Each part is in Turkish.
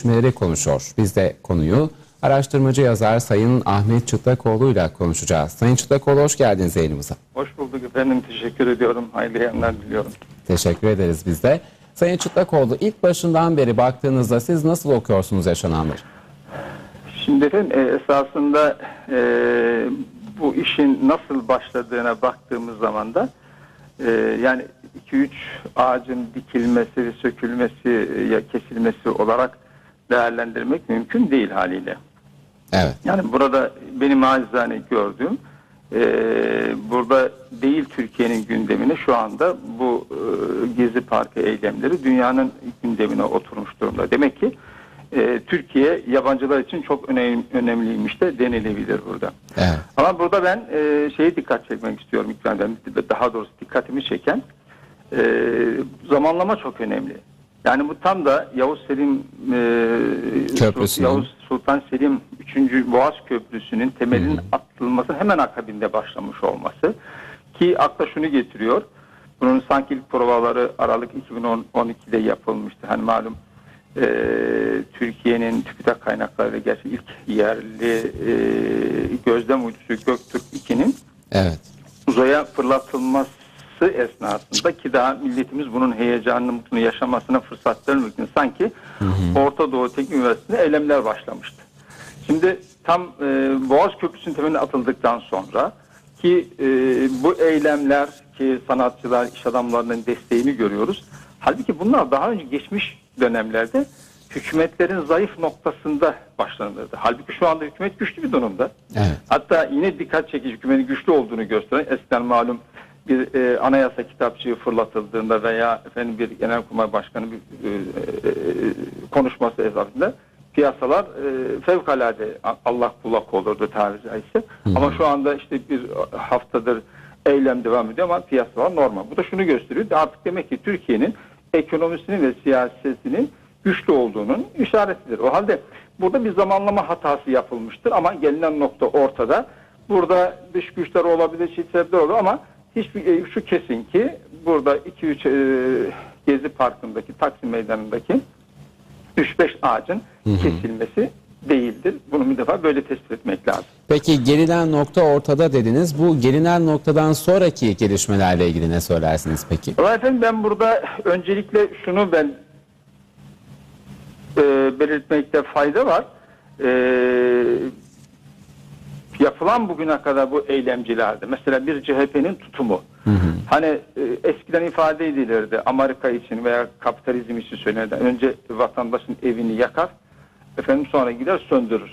gelişmeleri konuşuyor. Biz de konuyu araştırmacı yazar Sayın Ahmet Çıtlakoğlu ile konuşacağız. Sayın Çıtlakoğlu hoş geldiniz yayınımıza. Hoş bulduk efendim. Teşekkür ediyorum. Hayırlı yayınlar diliyorum. Teşekkür ederiz biz de. Sayın Çıtlakoğlu ilk başından beri baktığınızda siz nasıl okuyorsunuz yaşananları? Şimdi efendim e, esasında e, bu işin nasıl başladığına baktığımız zaman da e, yani 2-3 ağacın dikilmesi sökülmesi e, ya kesilmesi olarak değerlendirmek mümkün değil haliyle. Evet. Yani burada benim acizane gördüğüm e, burada değil Türkiye'nin gündemine şu anda bu e, Gezi Parkı eylemleri dünyanın gündemine oturmuş durumda. Demek ki e, Türkiye yabancılar için çok önem, önemliymiş de denilebilir burada. Evet. Ama burada ben e, şeye dikkat çekmek istiyorum İkram Bey. Daha doğrusu dikkatimi çeken e, zamanlama çok önemli. Yani bu tam da Yavuz Selim e. Yavuz Sultan Selim 3. Boğaz Köprüsü'nün temelinin atılması hemen akabinde başlamış olması ki akla şunu getiriyor. Bunun sanki ilk provaları Aralık 2012'de yapılmıştı. Hani malum e, Türkiye'nin TÜBİTAK kaynakları gerçi ilk yerli e, gözlem uydusu Göktürk 2'nin Evet. uzaya fırlatılması esnasında ki daha milletimiz bunun heyecanını, mutluluğunu yaşamasına fırsat vermek için sanki Orta Doğu Teknik Üniversitesi'nde eylemler başlamıştı. Şimdi tam e, Boğaz Köprüsü'nün temeline atıldıktan sonra ki e, bu eylemler ki sanatçılar, iş adamlarının desteğini görüyoruz. Halbuki bunlar daha önce geçmiş dönemlerde hükümetlerin zayıf noktasında başlanırdı. Halbuki şu anda hükümet güçlü bir durumda. Evet. Hatta yine dikkat çekici hükümetin güçlü olduğunu gösteren eskiden malum bir e, anayasa kitapçığı fırlatıldığında veya efendim bir genelkurmay başkanı bir e, e, konuşması esasında piyasalar e, fevkalade Allah kulak olurdu tabiri caizse. Ama şu anda işte bir haftadır eylem devam ediyor ama piyasalar normal. Bu da şunu gösteriyor. Artık demek ki Türkiye'nin ekonomisinin ve siyasetinin güçlü olduğunun işaretidir. O halde burada bir zamanlama hatası yapılmıştır ama gelinen nokta ortada. Burada dış güçler olabilir, çift sebepler olur ama hiçbir e, şu kesin ki burada 2-3 e, Gezi Parkı'ndaki Taksim Meydanı'ndaki 3-5 ağacın kesilmesi değildir. Bunu bir defa böyle tespit etmek lazım. Peki gelinen nokta ortada dediniz. Bu gelinen noktadan sonraki gelişmelerle ilgili ne söylersiniz peki? Valla efendim ben burada öncelikle şunu ben e, belirtmekte fayda var. E, yapılan bugüne kadar bu eylemcilerde mesela bir CHP'nin tutumu hani e, eskiden ifade edilirdi Amerika için veya kapitalizm için söylenirdi. Önce vatandaşın evini yakar efendim sonra gider söndürür.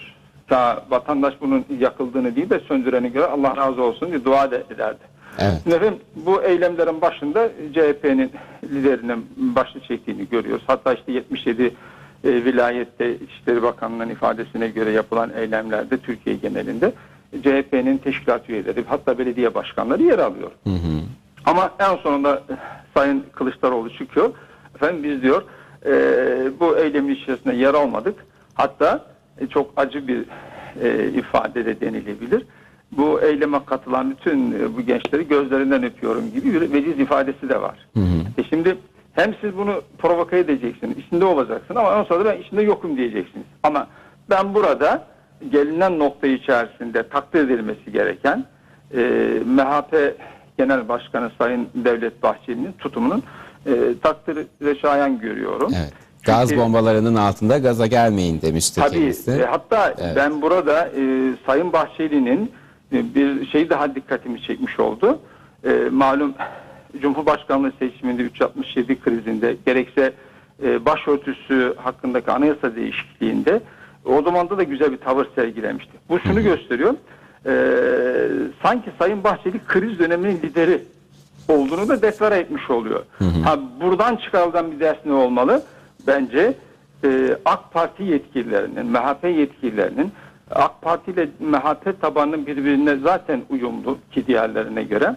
Ta vatandaş bunun yakıldığını değil de söndüreni göre Allah razı olsun diye dua ederdi. Evet. Efendim bu eylemlerin başında CHP'nin liderinin başlı çektiğini görüyoruz. Hatta işte 77 e, vilayette İçişleri Bakanlığı'nın ifadesine göre yapılan eylemlerde Türkiye genelinde CHP'nin teşkilat üyeleri hatta belediye başkanları yer alıyor. Ama en sonunda e, Sayın Kılıçdaroğlu çıkıyor. Efendim biz diyor e, bu eylemin içerisinde yer almadık. Hatta e, çok acı bir e, ifade de denilebilir. Bu eyleme katılan bütün e, bu gençleri gözlerinden öpüyorum gibi bir veciz ifadesi de var. E şimdi hem siz bunu provoke edeceksiniz, içinde olacaksın ama ondan sonra da ben içinde yokum diyeceksiniz. Ama ben burada gelinen nokta içerisinde takdir edilmesi gereken e, MHP Genel Başkanı Sayın Devlet Bahçeli'nin tutumunun e, takdire şayan görüyorum. Evet. Gaz Çünkü- bombalarının altında gaza gelmeyin demişti Tabii. kendisi. e, hatta Evet. ben burada e, Sayın Bahçeli'nin e, bir şey daha dikkatimi çekmiş oldu. E, malum Cumhurbaşkanlığı seçiminde 367 krizinde gerekse e, başörtüsü hakkındaki anayasa değişikliğinde o zamanda da güzel bir tavır sergilemişti. Bu şunu gösteriyor. E, sanki Sayın Bahçeli kriz döneminin lideri olduğunu da deklare etmiş oluyor. Ha, buradan çıkarılan bir ders ne olmalı? Bence e, AK Parti yetkililerinin, MHP yetkililerinin AK Parti ile MHP tabanının birbirine zaten uyumlu ki diğerlerine göre.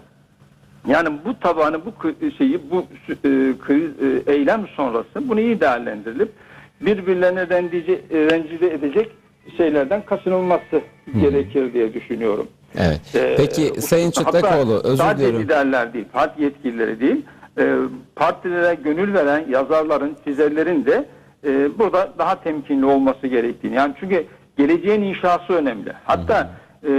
Yani bu tabanı, bu şeyi, bu e, kriz, e, eylem sonrası bunu iyi değerlendirilip birbirlerine rendici, e, rencide edecek şeylerden kaçınılması gerekir diye düşünüyorum. Evet. Ee, Peki Sayın hatta Çıtlakoğlu özür sadece diliyorum. liderler değil, parti yetkilileri değil, e, partilere gönül veren yazarların, çizerlerin de e, burada daha temkinli olması gerektiğini. Yani çünkü geleceğin inşası önemli. Hatta e,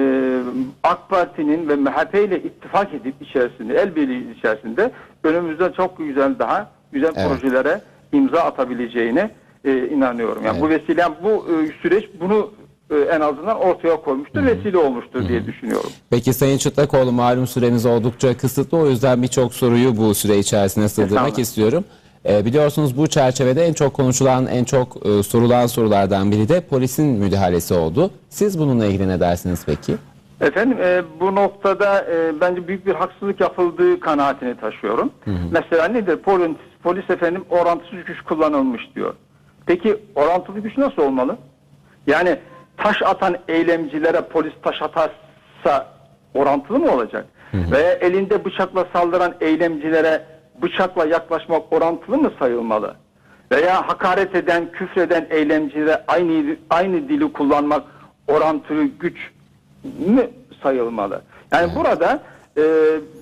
AK Parti'nin ve MHP ile ittifak edip içerisinde, el birliği içerisinde önümüzde çok güzel daha güzel Evet. projelere imza atabileceğine e, inanıyorum. Yani Evet. bu vesile bu e, süreç bunu e, en azından ortaya koymuştur, vesile olmuştur diye düşünüyorum. Peki Sayın Çıtlakoğlu malum süremiz oldukça kısıtlı o yüzden birçok soruyu bu süre içerisine sığdırmak istiyorum. Ee, biliyorsunuz bu çerçevede en çok konuşulan, en çok e, sorulan sorulardan biri de polisin müdahalesi oldu. Siz bununla ilgili ne dersiniz peki? Efendim e, bu noktada e, bence büyük bir haksızlık yapıldığı kanaatini taşıyorum. Mesela nedir? Polis, polis efendim orantısız güç kullanılmış diyor. Peki orantılı güç nasıl olmalı? Yani taş atan eylemcilere polis taş atarsa orantılı mı olacak? Veya elinde bıçakla saldıran eylemcilere bıçakla yaklaşmak orantılı mı sayılmalı? Veya hakaret eden, küfreden eylemcilere aynı aynı dili kullanmak orantılı güç mü sayılmalı? Yani burada e,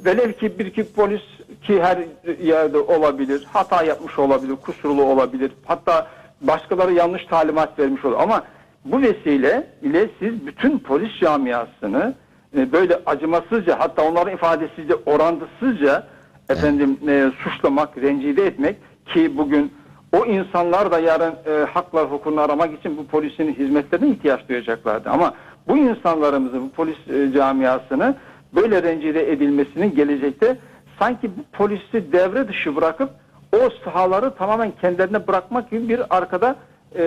velev ki bir iki polis ki her yerde olabilir, hata yapmış olabilir, kusurlu olabilir, hatta başkaları yanlış talimat vermiş olur. Ama bu vesile ile siz bütün polis camiasını e, böyle acımasızca hatta onların ifadesiyle orantısızca efendim e, suçlamak, rencide etmek ki bugün o insanlar da yarın e, haklar hukukunu aramak için bu polisin hizmetlerine ihtiyaç duyacaklardı. Ama bu insanlarımızın, bu polis e, camiasını böyle rencide edilmesinin gelecekte sanki bu polisi devre dışı bırakıp o sahaları tamamen kendilerine bırakmak gibi bir arkada e,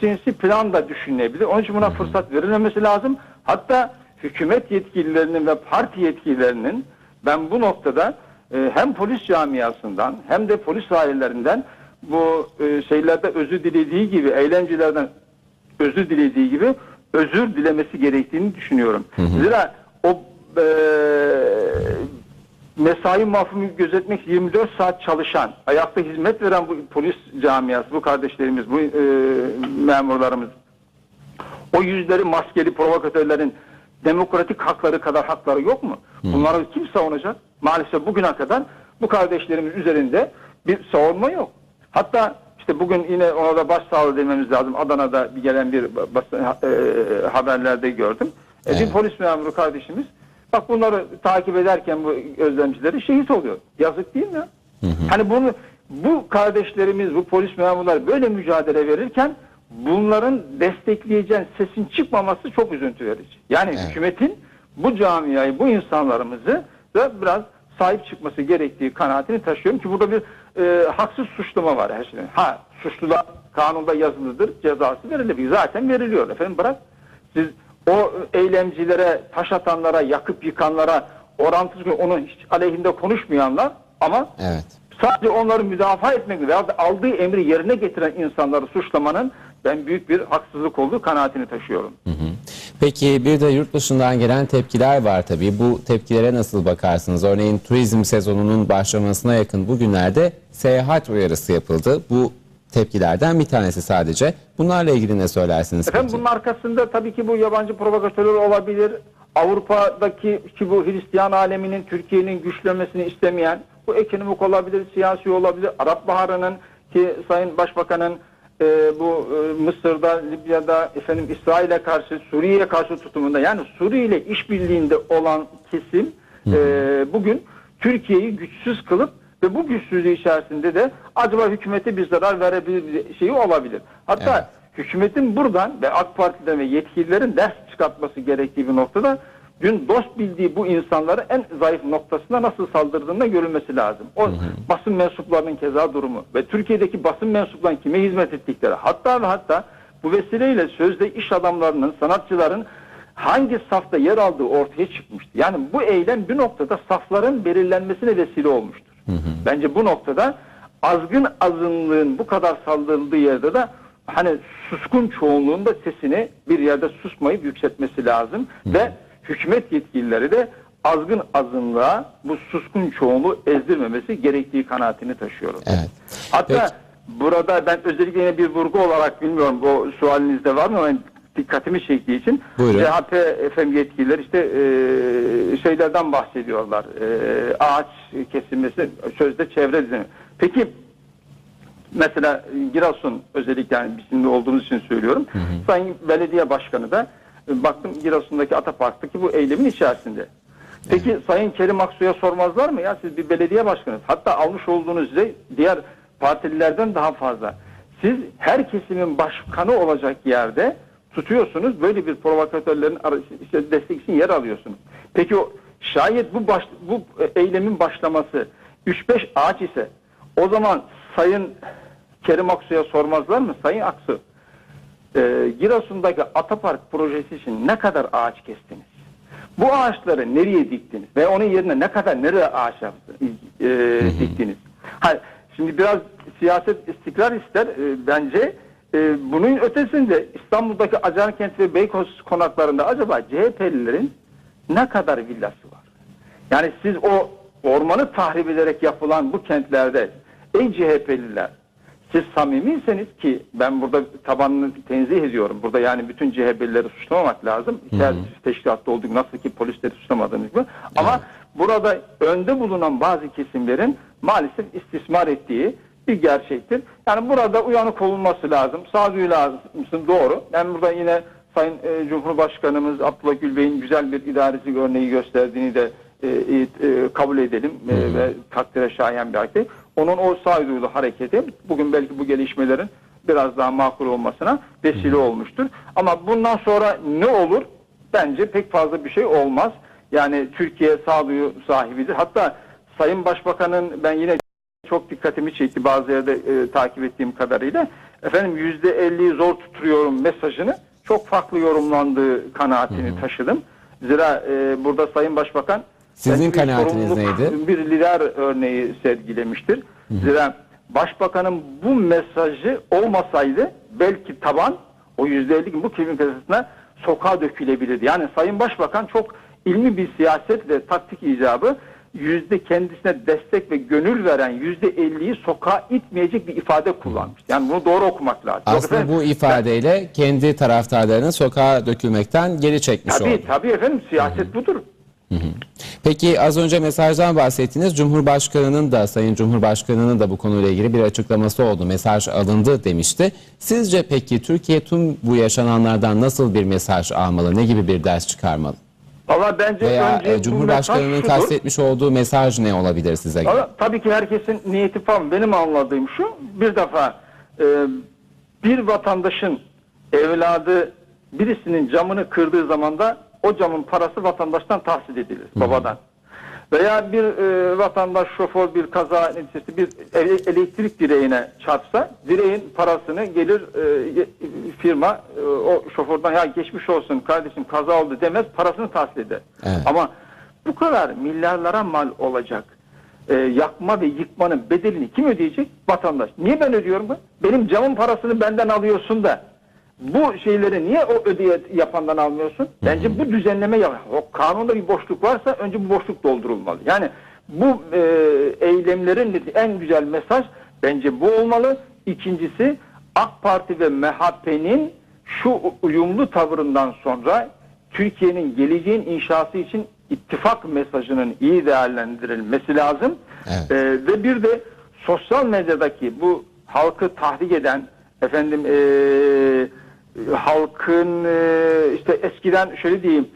sinsi plan da düşünülebilir. Onun için buna fırsat verilmemesi lazım. Hatta hükümet yetkililerinin ve parti yetkililerinin ben bu noktada e, hem polis camiasından hem de polis ailelerinden bu e, şeylerde özür dilediği gibi eğlencelerden özür dilediği gibi özür dilemesi gerektiğini düşünüyorum. Zira o e, mesai mafhumu gözetmek 24 saat çalışan, ayakta hizmet veren bu polis camiası, bu kardeşlerimiz, bu e, memurlarımız o yüzleri maskeli provokatörlerin demokratik hakları kadar hakları yok mu? Bunları kim savunacak? Maalesef bugüne kadar bu kardeşlerimiz üzerinde bir savunma yok. Hatta işte bugün yine ona da başsağlığı dememiz lazım. Adana'da bir gelen bir basın e, haberlerde gördüm. E, bir Evet. polis memuru kardeşimiz bak bunları takip ederken bu gözlemcileri şehit oluyor. Yazık değil mi? Hani bunu bu kardeşlerimiz, bu polis memurları böyle mücadele verirken bunların destekleyeceğin sesin çıkmaması çok üzüntü verici. Yani Evet. hükümetin bu camiayı, bu insanlarımızı da biraz sahip çıkması gerektiği kanaatini taşıyorum ki burada bir e, haksız suçlama var her şeyden. Ha suçlular kanunda yazılıdır, cezası verilebilir. Zaten veriliyor. Efendim bırak siz o eylemcilere, taş atanlara, yakıp yıkanlara orantılı onun hiç aleyhinde konuşmayanlar ama Evet. sadece onları müdafaa etmek veya aldığı emri yerine getiren insanları suçlamanın ben büyük bir haksızlık olduğu kanaatini taşıyorum. Peki bir de yurt dışından gelen tepkiler var tabii. Bu tepkilere nasıl bakarsınız? Örneğin turizm sezonunun başlamasına yakın bugünlerde seyahat uyarısı yapıldı. Bu tepkilerden bir tanesi sadece. Bunlarla ilgili ne söylersiniz Efendim peki? bunun arkasında tabii ki bu yabancı provokatörler olabilir. Avrupa'daki ki bu Hristiyan aleminin Türkiye'nin güçlenmesini istemeyen bu ekonomik olabilir, siyasi olabilir. Arap Baharı'nın ki Sayın Başbakan'ın e, bu e, Mısır'da, Libya'da, efendim İsrail'e karşı, Suriye'ye karşı tutumunda yani Suriye ile işbirliğinde olan kesim e, bugün Türkiye'yi güçsüz kılıp ve bu güçsüzlüğü içerisinde de acaba hükümete bir zarar verebilir şeyi olabilir. Hatta Evet. hükümetin buradan ve AK Parti'den ve yetkililerin ders çıkartması gerektiği bir noktada dün dost bildiği bu insanları en zayıf noktasına nasıl saldırdığında görülmesi lazım. O basın mensuplarının keza durumu ve Türkiye'deki basın mensuplarının kime hizmet ettikleri hatta ve hatta bu vesileyle sözde iş adamlarının, sanatçıların hangi safta yer aldığı ortaya çıkmıştı. Yani bu eylem bir noktada safların belirlenmesine vesile Bence bu noktada azgın azınlığın bu kadar saldırıldığı yerde de hani suskun çoğunluğun da sesini bir yerde susmayıp yükseltmesi lazım ve hükümet yetkilileri de azgın azınlığa bu suskun çoğunluğu ezdirmemesi gerektiği kanaatini taşıyorum. Evet. Hatta Peki. burada ben özellikle yine bir vurgu olarak bilmiyorum bu sualinizde var mı ama dikkatimi çektiği için Buyurun. CHP efendim yetkililer işte e, şeylerden bahsediyorlar. E, ağaç kesilmesi sözde çevre düzeni. Peki Mesela Giresun özellikle yani bizimle olduğunuz için söylüyorum. Sayın Belediye Başkanı da e, baktım Giresun'daki Atapark'taki bu eylemin içerisinde. Peki Sayın Kerim Aksu'ya sormazlar mı ya siz bir belediye başkanısınız. Hatta almış olduğunuz ücret diğer partililerden daha fazla. Siz her kesimin başkanı olacak yerde tutuyorsunuz. Böyle bir provokatörlerin işte destek için yer alıyorsunuz. Peki o şayet bu baş, bu e, eylemin başlaması 3-5 ağaç ise o zaman Sayın Kerim Aksu'ya sormazlar mı? Sayın Aksu e, Giresun'daki Atapark projesi için ne kadar ağaç kestiniz? Bu ağaçları nereye diktiniz? Ve onun yerine ne kadar nereye ağaç e, diktiniz? Ha, şimdi biraz siyaset istikrar ister e, bence. E, bunun ötesinde İstanbul'daki Acarkent ve Beykoz konaklarında acaba CHP'lilerin ne kadar villası var? Yani siz o ormanı tahrip ederek yapılan bu kentlerde ey CHP'liler siz samimiyseniz ki ben burada tabanını tenzih ediyorum. Burada yani bütün CHP'lileri suçlamamak lazım. Her teşkilatta gibi, nasıl ki polisleri suçlamadığımız gibi. Ama burada önde bulunan bazı kesimlerin maalesef istismar ettiği bir gerçektir. Yani burada uyanık olunması lazım. Sağduyu lazımsın doğru. Ben burada yine Sayın e, Cumhurbaşkanımız Abdullah Gül Bey'in güzel bir idareci örneği gösterdiğini de e, e, kabul edelim e, ve takdire şayan bir hareket. Onun o sağduyulu hareketi bugün belki bu gelişmelerin biraz daha makul olmasına vesile olmuştur. Ama bundan sonra ne olur? Bence pek fazla bir şey olmaz. Yani Türkiye sağduyu sahibidir. Hatta Sayın Başbakan'ın ben yine çok dikkatimi çekti bazı yerde e, takip ettiğim kadarıyla. Efendim yüzde elliyi zor tutuyorum mesajını çok farklı yorumlandığı kanaatini taşıdım. Zira e, burada Sayın Başbakan Sizin kanaatiniz neydi? Bir lider örneği sergilemiştir. Zira Başbakanın bu mesajı olmasaydı belki taban o yüzde elli bu kimin kasasına sokağa dökülebilirdi. Yani Sayın Başbakan çok ilmi bir siyasetle taktik icabı yüzde kendisine destek ve gönül veren yüzde elliyi sokağa itmeyecek bir ifade kullanmış. Yani bunu doğru okumak lazım. Aslında efendim, bu ifadeyle kendi taraftarlarını sokağa dökülmekten geri çekmiş oldu. Tabii tabii efendim siyaset budur. Peki az önce mesajdan bahsettiniz. Cumhurbaşkanının da Sayın Cumhurbaşkanının da bu konuyla ilgili bir açıklaması oldu. Mesaj alındı demişti. Sizce peki Türkiye tüm bu yaşananlardan nasıl bir mesaj almalı? Ne gibi bir ders çıkarmalı? Valla bence Veya önce e, Cumhurbaşkanının kastetmiş olduğu mesaj ne olabilir size göre? Valla tabii ki herkesin niyeti falan benim anladığım şu. Bir defa e, bir vatandaşın evladı birisinin camını kırdığı zaman da o camın parası vatandaştan tahsil edilir babadan. Veya bir e, vatandaş şoför bir kaza neticesi bir ele- elektrik direğine çarpsa direğin parasını gelir e, firma e, o şoförden ya geçmiş olsun kardeşim kaza oldu demez parasını tahsil eder. Evet. Ama bu kadar milyarlara mal olacak e, yakma ve yıkmanın bedelini kim ödeyecek? Vatandaş. Niye ben ödüyorum bu? Benim camın parasını benden alıyorsun da bu şeyleri niye o ödeye yapandan almıyorsun? Bence bu düzenleme yap. O kanunda bir boşluk varsa önce bu boşluk doldurulmalı. Yani bu e, eylemlerin en güzel mesaj bence bu olmalı. İkincisi AK Parti ve MHP'nin şu uyumlu tavırından sonra Türkiye'nin geleceğin inşası için ittifak mesajının iyi değerlendirilmesi lazım. Evet. Ee, ve bir de sosyal medyadaki bu halkı tahrik eden efendim ee, halkın ee, işte eskiden şöyle diyeyim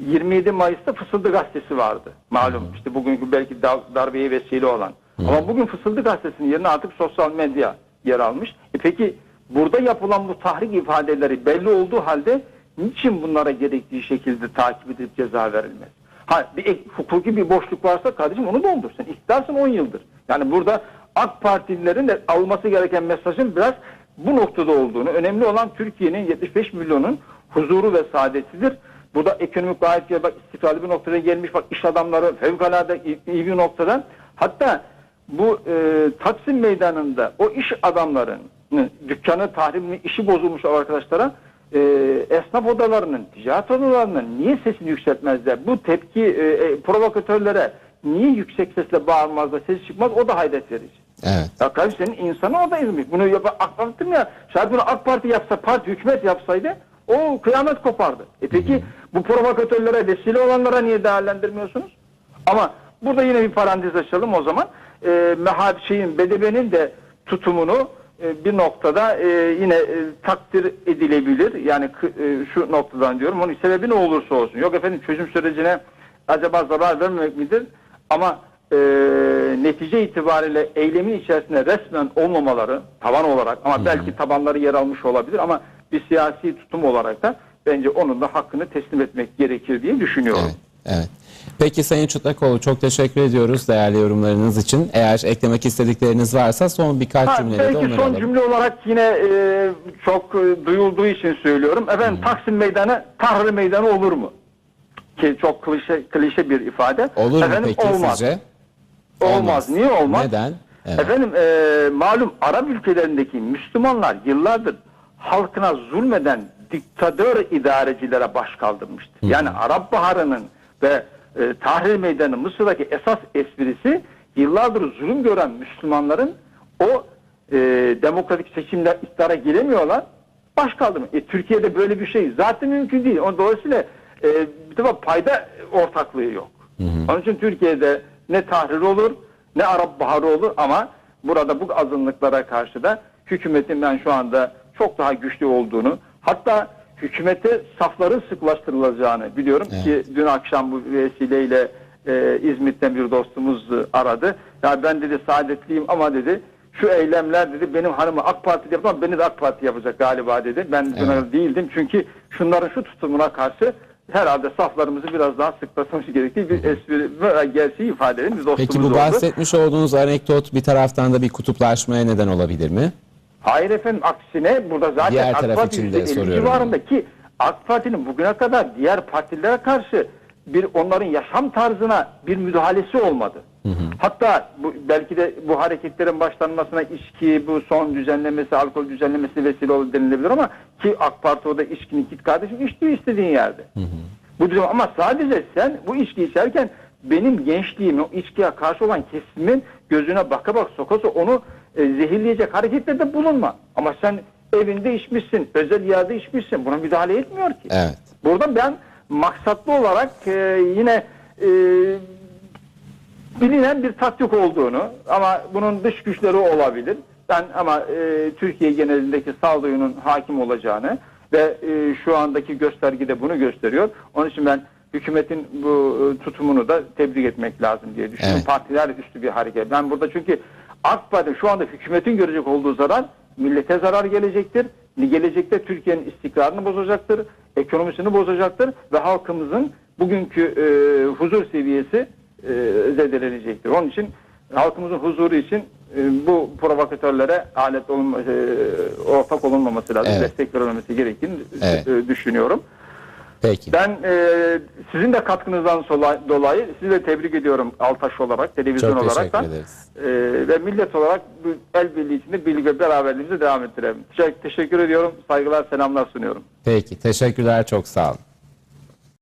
27 Mayıs'ta Fısıldı Gazetesi vardı. Malum işte bugünkü belki da- darbeye vesile olan. Ama bugün Fısıldı Gazetesi'nin yerine artık sosyal medya yer almış. E peki burada yapılan bu tahrik ifadeleri belli olduğu halde niçin bunlara gerektiği şekilde takip edip ceza verilmez? Ha bir ek- hukuki bir boşluk varsa kardeşim onu doldursun. İktidarsın 10 yıldır. Yani burada AK Partililerin de alması gereken mesajın biraz bu noktada olduğunu, önemli olan Türkiye'nin 75 milyonun huzuru ve saadetidir. Burada ekonomik gayet bak istikrarlı bir noktaya gelmiş, bak iş adamları fevkalade iyi, bir noktada. Hatta bu e, Taksim Meydanı'nda o iş adamlarının dükkanı tahrimi işi bozulmuş arkadaşlara e, esnaf odalarının, ticaret odalarının niye sesini yükseltmezler? Bu tepki e, e, provokatörlere niye yüksek sesle bağırmazlar, ses çıkmaz o da hayret verici. Evet. Ya kardeşim senin insanı oradayızmış. Bunu yap anlattım ya. Şayet bunu AK Parti yapsa, parti hükümet yapsaydı o kıyamet kopardı. E peki bu provokatörlere vesile olanlara niye değerlendirmiyorsunuz? Ama burada yine bir parantez açalım o zaman. E, Mehab şeyin BDB'nin de tutumunu e, bir noktada e, yine e, takdir edilebilir. Yani e, şu noktadan diyorum. Onun sebebi ne olursa olsun. Yok efendim çözüm sürecine acaba zarar vermemek midir? Ama e, netice itibariyle eylemin içerisinde resmen olmamaları taban olarak ama belki tabanları yer almış olabilir ama bir siyasi tutum olarak da bence onun da hakkını teslim etmek gerekir diye düşünüyorum. Evet, evet. Peki Sayın Çıtlakoğlu çok teşekkür ediyoruz değerli yorumlarınız için. Eğer eklemek istedikleriniz varsa son birkaç Ha, cümlede de belki son alalım. cümle olarak yine e, çok e, duyulduğu için söylüyorum. Efendim Taksim Meydanı Tahrir Meydanı olur mu? Ki çok klişe, klişe bir ifade. Olur mu Efendim, peki olmaz. sizce? Olmaz. Niye olmaz? Neden? Evet. Efendim e, malum Arap ülkelerindeki Müslümanlar yıllardır halkına zulmeden diktatör idarecilere baş kaldırmıştır. Yani Arap Baharı'nın ve e, Tahrir Meydanı Mısır'daki esas esprisi yıllardır zulüm gören Müslümanların o e, demokratik seçimler iktidara giremiyorlar. Baş kaldırma. E, Türkiye'de böyle bir şey zaten mümkün değil. O dolayısıyla e, bir defa payda ortaklığı yok. Onun için Türkiye'de ne tahrir olur ne Arap Baharı olur ama burada bu azınlıklara karşı da hükümetin ben şu anda çok daha güçlü olduğunu hatta hükümete safların sıklaştırılacağını biliyorum ki dün akşam bu vesileyle e, İzmit'ten bir dostumuz aradı. Ya ben dedi saadetliyim ama dedi şu eylemler dedi benim hanımı AK Parti yaptı ama beni de AK Parti yapacak galiba dedi. Ben Evet. değildim çünkü şunların şu tutumuna karşı herhalde saflarımızı biraz daha sıklatmamız gerektiği bir espri ve gerçeği ifade eden bir dostumuz Peki bu oldu. bahsetmiş olduğunuz anekdot bir taraftan da bir kutuplaşmaya neden olabilir mi? Hayır efendim aksine burada zaten Diğer AK taraf Parti için de %50 soruyorum. civarında ki AK Parti'nin bugüne kadar diğer partilere karşı bir onların yaşam tarzına bir müdahalesi olmadı. Hatta bu, belki de bu hareketlerin başlanmasına içki, bu son düzenlemesi, alkol düzenlemesi vesile oldu denilebilir ama ki AK Parti o da içkinin git kardeşim içtiği istediğin yerde. Bu düzen ama sadece sen bu içki içerken benim gençliğim o içkiye karşı olan kesimin gözüne baka bak sokası onu e, zehirleyecek hareketlerde bulunma. Ama sen evinde içmişsin, özel yerde içmişsin. Buna müdahale etmiyor ki. Evet. Burada ben maksatlı olarak e, yine e, bilinen bir taktik olduğunu ama bunun dış güçleri olabilir. Ben ama e, Türkiye genelindeki sağduyunun hakim olacağını ve e, şu andaki gösterge de bunu gösteriyor. Onun için ben hükümetin bu e, tutumunu da tebrik etmek lazım diye düşünüyorum. Evet. Partiler üstü bir hareket. Ben burada çünkü AK Parti şu anda hükümetin görecek olduğu zarar millete zarar gelecektir. Gelecekte Türkiye'nin istikrarını bozacaktır, ekonomisini bozacaktır ve halkımızın bugünkü e, huzur seviyesi e, zedelenecektir. Onun için halkımızın huzuru için e, bu provokatörlere alet olunma, e, ortak olunmaması lazım, Evet. destek verilmesi gerektiğini Evet. e, düşünüyorum. Peki. Ben e, sizin de katkınızdan dolayı sizi de tebrik ediyorum Altaş olarak, televizyon Çok olarak da. ederiz. E, ve millet olarak bu el birliği içinde birlik ve beraberliğimizi devam ettirelim. Teşekkür, teşekkür ediyorum. Saygılar, selamlar sunuyorum. Peki. Teşekkürler. Çok sağ olun.